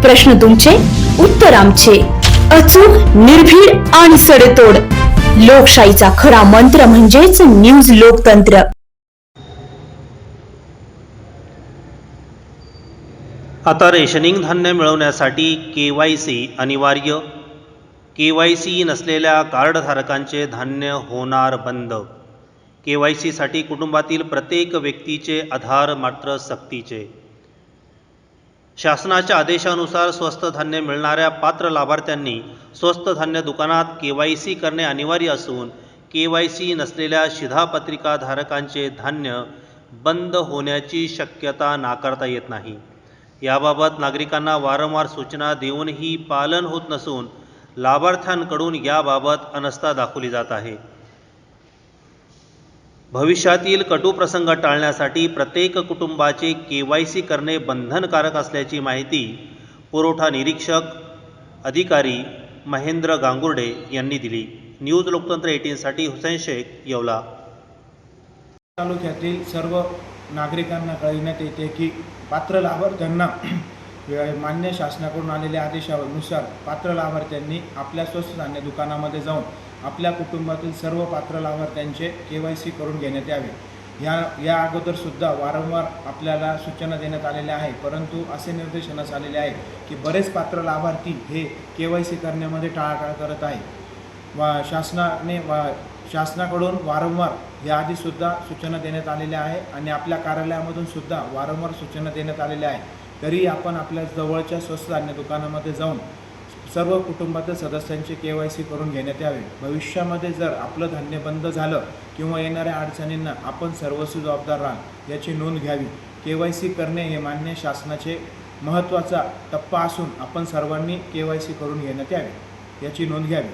प्रश्न तुमचे उत्तर आमचे. अचूक निर्भीड आणि सडेतोड. लोकशाहीचा खरा मंत्र म्हणजेच न्यूज लोकतंत्र. आता रेशनिंग धान्य मिळवण्यासाठी के वाय सी अनिवार्य. के वाय सी नसलेल्या कार्डधारकांचे धान्य होणार बंद. के वाय सीसाठी कुटुंबातील प्रत्येक व्यक्तीचे आधार मात्र सक्तीचे. शासनाच्या आदेशानुसार स्वस्त धान्य मिळणाऱ्या पात्र लाभार्थ्यांनी स्वस्त धान्य दुकानात के वाय सी करणे अनिवार्य असून के वाय सी नसलेल्या शिधापत्रिकाधारकांचे धान्य बंद होण्याची शक्यता नाकारता येत नाही. याबाबत नागरिकांना वारंवार सूचना देऊनही पालन होत नसून लाभार्थ्यांकडून याबाबत अनस्था दाखवली जात आहे. भविष्यातील कटुप्रसंग टाळण्यासाठी प्रत्येक कुटुंबाचे के वाय सी करणे बंधनकारक असल्याची माहिती पुरवठा निरीक्षक अधिकारी महेंद्र गांगुर्डे यांनी दिली. न्यूज लोकतंत्र एटीनसाठी हुसेन शेख येवला. तालुक्यातील सर्व नागरिकांना कळविण्यात येते की पात्र लाभार्थ्यांना मान्य शासनाकडून आलेल्या आदेशानुसार पात्र लाभार्थ्यांनी आपल्या स्वस्त धान्य दुकानामध्ये जाऊन आपल्या कुटुंबातील सर्व पात्र लाभार्थ्यांचे के वाय सी करून घेण्यात यावे. या या अगोदरसुद्धा वारंवार आपल्याला सूचना देण्यात आलेल्या आहे परंतु असे निर्देशनास आलेले आहे की बरेच पात्र लाभार्थी हे के वाय सी करण्यामध्ये टाळाटाळ करत आहे वा शासनाने वा शासनाकडून वारंवार याआधीसुद्धा सूचना देण्यात आलेल्या आहे आणि आपल्या कार्यालयामधून सुद्धा वारंवार सूचना देण्यात आलेल्या आहे तरी आपण आपल्या जवळच्या स्वस्त धान्य दुकानामध्ये जाऊन सर्व कुटुंबातील सदस्यांचे के वाय सी करून घेण्यात यावे. भविष्यामध्ये जर आपलं धान्य बंद झालं किंवा येणाऱ्या अडचणींना आपण सर्वस्वी जबाबदार राहाल याची नोंद घ्यावी. के वाय सी करणे हे मान्य शासनाचे महत्त्वाचा टप्पा असून आपण सर्वांनी के वाय सी करून घेण्यात यावे. याची नोंद घ्यावी.